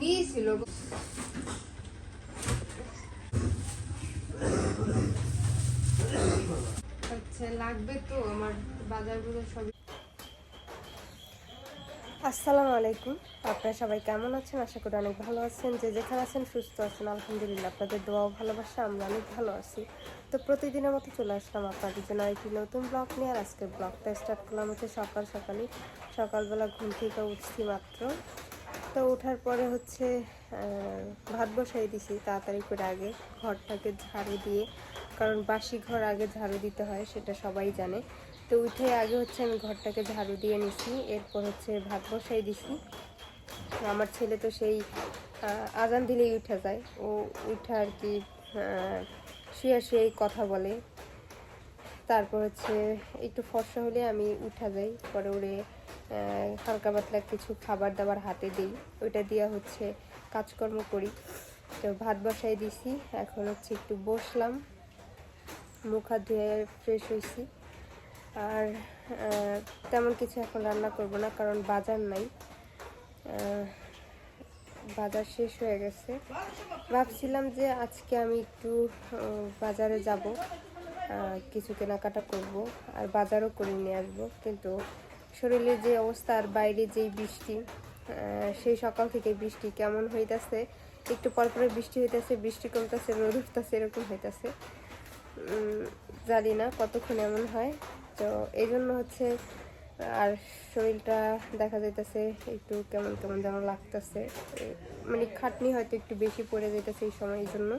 নিয়েছিল আচ্ছা আসসালামু আলাইকুম। আপনারা সবাই কেমন আছেন? আশা করি অনেক ভালো আছেন। যে যেখানে আছেন, সুস্থ আছেন। আলহামদুলিল্লাহ, আপনাদের দোয়াও ভালোবাসা আমরা অনেক ভালো আছি। তো প্রতিদিনের মতো চলে আসলাম আপনাদের জন্য একটি নতুন ব্লগ নিয়ে। আর আজকের ব্লগটা স্টার্ট করলাম হচ্ছে সকাল সকালে সকালবেলা ঘুম থেকে উঠছি মাত্র। তো ওঠার পরে হচ্ছে ভাত বসাই দিছি তাড়াতাড়ি করে আগে ঘরটাকে ঝাড়ু দিয়ে, কারণ বাসি ঘর আগে ঝাড়ু দিতে হয়, সেটা সবাই জানে। তো উঠে আগে হচ্ছে আমি ঘরটাকে ঝাড়ু দিয়ে নিছি, এরপর হচ্ছে ভাত বসাই দিছি। আমার ছেলে তো সেই আজান দিলেই উঠে যায়। ও উঠে আর কি শুয়ে শুয়েই কথা বলে। তারপর হচ্ছে একটু ফর্সা হলে আমি উঠা যাই, পরে ওরে হালকা পাতলা কিছু খাবার দাবার হাতে দিই। ওইটা দিয়ে হচ্ছে কাজকর্ম করি। তো ভাত বসাই দিছি। এখন হচ্ছে একটু বসলাম। মুখ হাত ধুয়ে ফ্রেশ হয়েছি আর তেমন কিছু এখন রান্না করব না কারণ বাজার নাই। বাজার শেষ হয়ে গেছে। ভাবছিলাম যে আজকে আমি একটু বাজারে যাব। কিছু কেনাকাটা করব। আর বাজারও করে নিয়ে আসব। কিন্তু শরীরের যে অবস্থা আর বাইরে যেই বৃষ্টি সেই সকাল থেকে বৃষ্টি কেমন হইতাছে, একটু পর পরে বৃষ্টি হইতাছে, বৃষ্টি কমতেছে, রোদ উঠতেছে, এরকম হইতাছে। জানি না কতক্ষণ এমন হয়। তো এই জন্য হচ্ছে আর শরীরটা দেখা যাইতেছে একটু কেমন কেমন যেন লাগতেছে। মানে খাটনি হয়তো একটু বেশি পড়ে যাইতেছে এই সময় এই জন্য।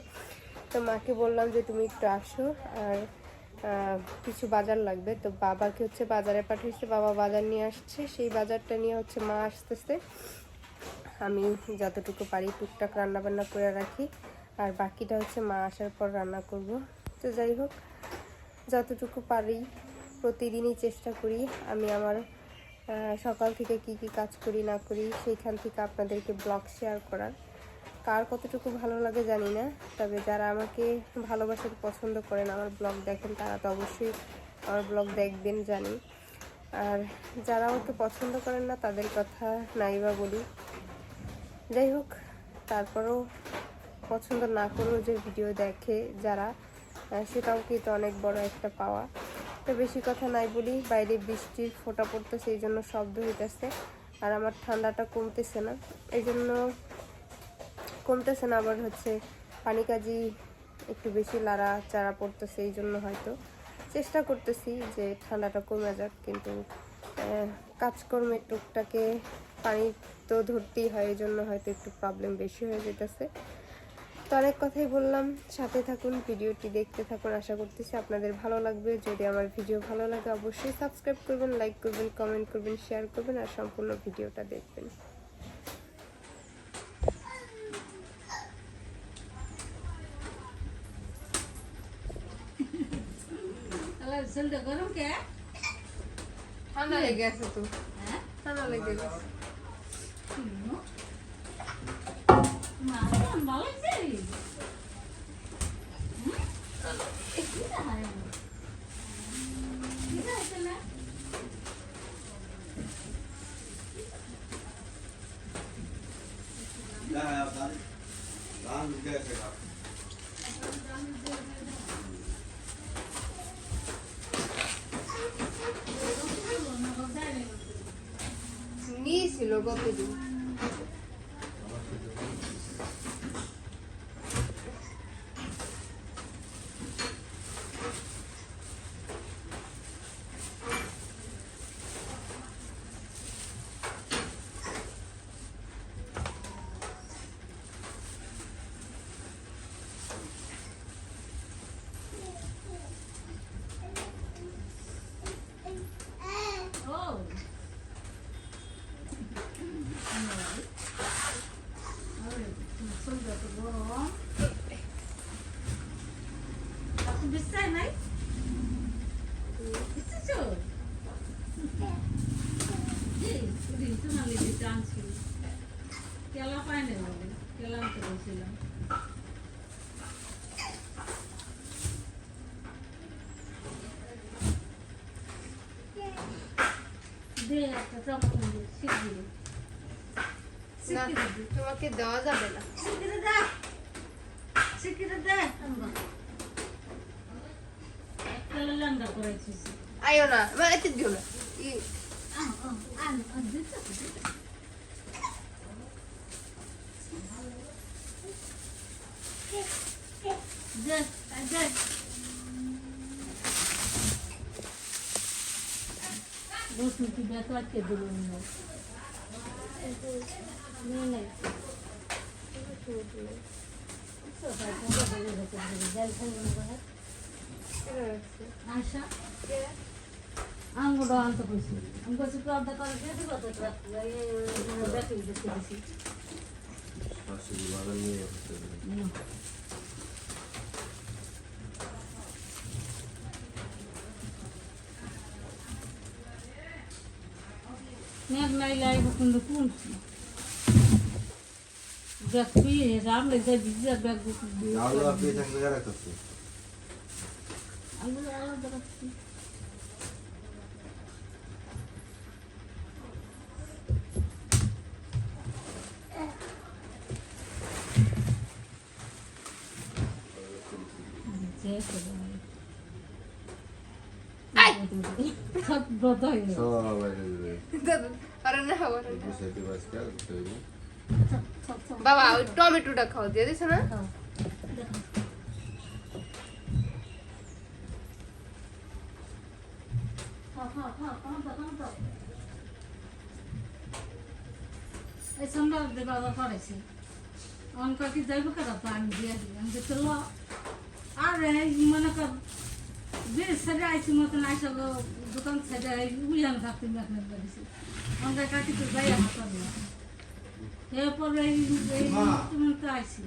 তো মাকে বললাম যে, তুমি একটু আসো আর কিছু বাজার লাগবে। তো বাবাকে হচ্ছে বাজারে পাঠিয়েছে, বাবা বাজার নিয়ে আসছে। সেই বাজারটা নিয়ে হচ্ছে মা আসতেছে। আমি যতটুকু পারি টুকটাক রান্নাবান্না করে রাখি। আর বাকিটা হচ্ছে মা আসার পর রান্না করব। তো যাই হোক, যতটুকু পারি প্রতিদিনই চেষ্টা করি। আমি আমার সকাল থেকে কি কি কাজ করি না করি, সেইখান থেকে আপনাদেরকে ব্লগ শেয়ার করার। কার কতটুকু ভালো লাগে জানি না। তবে যারা আমাকে ভালোবাসার পছন্দ করেন আমার ব্লগ দেখেন, তারা তো অবশ্যই আমার ব্লগ দেখবেন জানি। আর যারা আমাকে পছন্দ করেন না, তাদের কথা নাই বা বলি। যাই হোক, তারপরেও পছন্দ না করেও যে ভিডিও দেখে যারা সেটাও কিন্তু অনেক বড় একটা পাওয়া। তো বেশি কথা নাই বলি, বাইরে বৃষ্টির ফোটা পড়তেছে, এই জন্য শব্দ হইতেছে। আর আমার ঠান্ডাটা কমতেছে না। এই জন্য কমতেছে না, আবার হচ্ছে পানি কাজি একটু বেশি লাড়া চারা পড়তেছে এই জন্য হয়তো চেষ্টা করতেছি যে ঠান্ডাটা কমে যাক, কিন্তু কাজকর্মের টুকটাকে পানি তো ধরতেই হয়, এই জন্য হয়তো একটু প্রবলেম বেশি হয়ে যেতেছে। তো অনেক কথাই বললাম, সাথে থাকুন, ভিডিওটি দেখতে থাকুন, আশা করতেছি আপনাদের ভালো লাগবে। যদি আমার ভিডিও ভালো লাগে, অবশ্যই সাবস্ক্রাইব করবেন লাইক করবেন কমেন্ট করবেন শেয়ার করবেন, আর সম্পূর্ণ ভিডিওটা দেখবেন। তাহলে শরীরটা গরম কে ঠান্ডা লেগে আছে তো হ্যাঁ ঠান্ডা লেগে গেছে মা কেমন ভালো লাগছে হুম? কি হয়? কি হয় তাহলে? নিয়েছিল কতদিন ও আরে, তোমার শরীরটা তো গরম। আপনি বিছানায় নাই? বিছাইছো? এই, ওদিন তোমার লেগে টানছিল। কেলা পায় না বলে, কেলা আনতে বলছিলাম। তোমাকে দেওয়া যাবে না আইও না দিও না ই- আন আন আন আন দিতে দিতে দে দে বসুন আঙ্গুর আনতে কইছি। আমি কইছি অর্ধেক করে দিয়ে দিব তো? ব্যাটারি দেখতে দিছি মেঘ নাই লাইব কিন্তু কোন ব্যাগ পিয়ে রামলে যাই ভিজা ব্যাগ আলু আপনি থাকলে রাখতেছি আলু আলাদা রাখছি সব ব্রত হয়ে গেল সবাই দেবে দাদা, আরে না, আরে না। বুঝাইতে পারছি আর বুঝাইবো সব সব বাবা ওই টমেটোটা খাও দিয়ে দিছে না এই সন্ধ্যা বাবা করেছে অঙ্ক কি যাইব কেন আমি দিয়ে দিই আমি তো আর মনে কর বেশ সাজা আইসি মতন আইসব দোকান সাজা উইয়ান থাকতে মেঘনের করেছি আমরা কাটি তো যাই হাত না এরপরে এই তুমি তো আইসি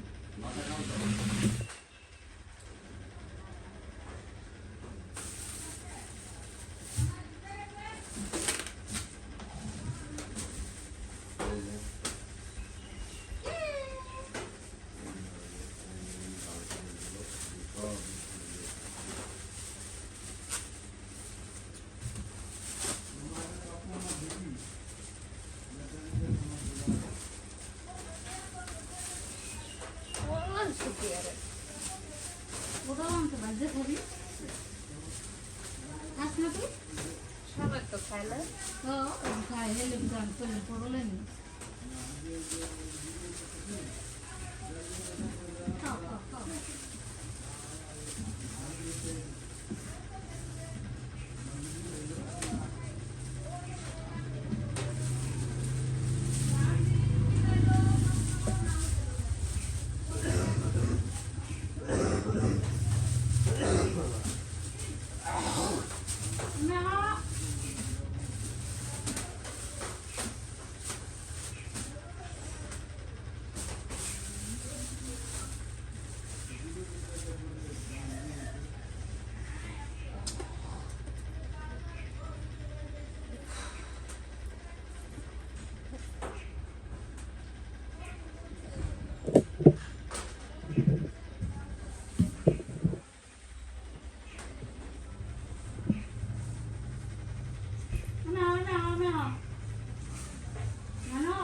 আর শুকিয়ে রে। ওটাও আনতে বাজে খাবি আস না তুই সবাই তো খায় না ও খাই হেলে গান করলে পড়লে নি খাও খাও খাও না না না না না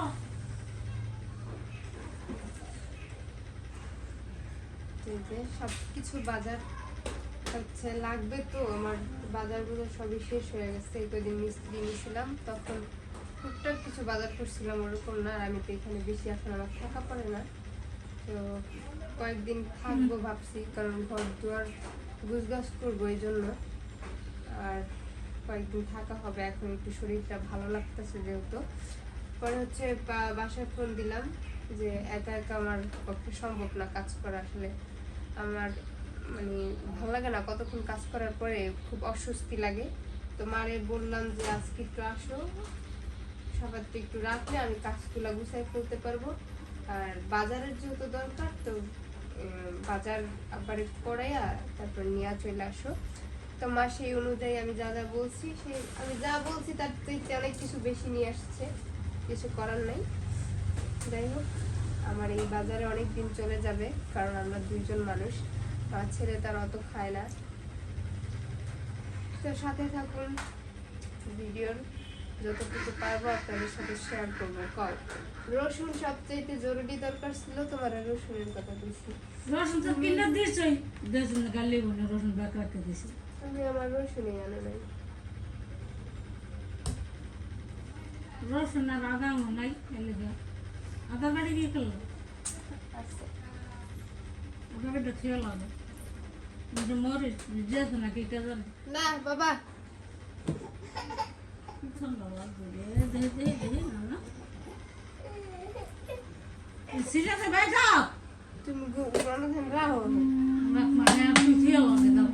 এই যে সব কিছু বাজার হচ্ছে লাগবে তো আমার বাজারগুলো সবই শেষ হয়ে গেছে। এই কদিন মিস্ত্রি নিয়েছিলাম তখন টুকটাক কিছু বাজার করছিলাম ওরকম না আর আমি তো এখানে বেশি এখন আমার থাকা পড়ে না। তো কয়েকদিন থাকব ভাবছি কারণ ঘর দুয়ার গুছগাছ করব এই জন্য। আর কয়েকদিন থাকা হবে এখন একটু শরীরটা ভালো লাগতেছে যেহেতু। পরে হচ্ছে বাসায় ফোন দিলাম যে একা একা আমার পক্ষে সম্ভব না কাজ করা আসলে। আমার মানে ভালো লাগে না। কতক্ষণ কাজ করার পরে খুব অস্বস্তি লাগে। তো মারে বললাম যে, আজকে একটু আসো। সবার তো একটু রাখলে আমি কাজগুলো গুছাই ফেলতে পারব। আর বাজারের যেহেতু দরকার, তো বাজার আবার করাইয়া তারপর নিয়ে চলে আসো। তো মা সেই অনুযায়ী আমি যা যা বলছি, সেই আমি যা বলছি তার থেকে অনেক কিছু বেশি নিয়ে আসছে। কিছু করার নাই। যাই হোক। আমার এই বাজারে অনেক দিন চলে যাবে কারণ আমরা দুইজন মানুষ। আমার ছেলে তার অত খায় না। তো সাথে থাকুন ভিডিওর যতটুকু পারব আপনাদের সাথে শেয়ার করব কও রসুন সবচাইতে জরুরি দরকার ছিল তোমার রসুনের কথা বলছি। রসুন তো কিনে দিয়েছই। রসুন গালি বনে রসুন দিয়েছি। আমি আমার রসুনই আনে নাই। রসুন আর আদা নাই এলে যা আদা বাড়ি গিয়ে করল আদা বাড়িটা খেয়ে লাগে কিন্তু মরিচ যেত না কি কাজ না বাবা। না না সিরিয়াসে বাইটা তুমি গণধান রাহো মানে আপনি খেয়ে লাগে দাও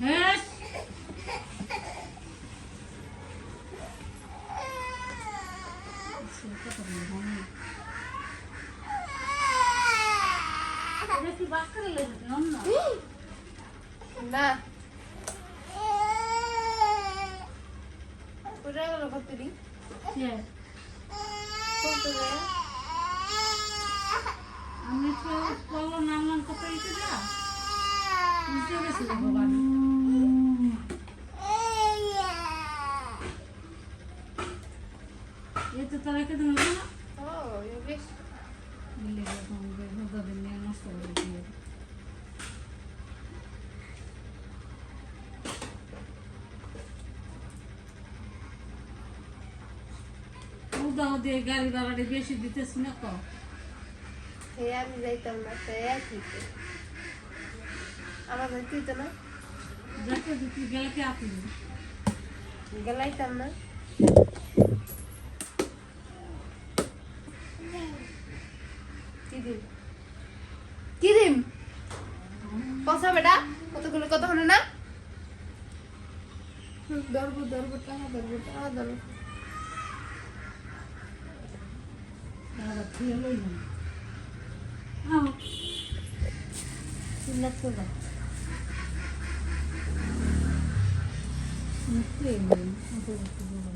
হ্যাঁ কি বাস করে লেগে না না। পুরা গেল কতরি আমি তো বলো নামলাম কত ইতে যা বুঝতে গেছি বাবা। এ তো তারা কে তুমি না? ও বেশ মিলে যখন ভোগা দিন নিয়ে নষ্ট করে দিয়ে উদাহ দিয়ে গাড়ি ভাড়াটা বেশি দিতেছি না হে আমি যাইতাম না একই। আমার যাইতে হইতো না? যাকে দিতে গেলে কি আপনি? গেলাইতাম না। কি দিন কি পয়সা বেটা কতগুলো কত হলো না? ধরবো ধরবো টাকা ধরবো টাকা ধরবো। দাদা খেয়ে লই না আও চিল্লা চলা খেয়ে লই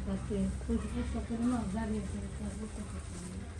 তাতে পয়সা পয়সা করে না দাঁড়িয়ে করে কাজ করতে পারছি না।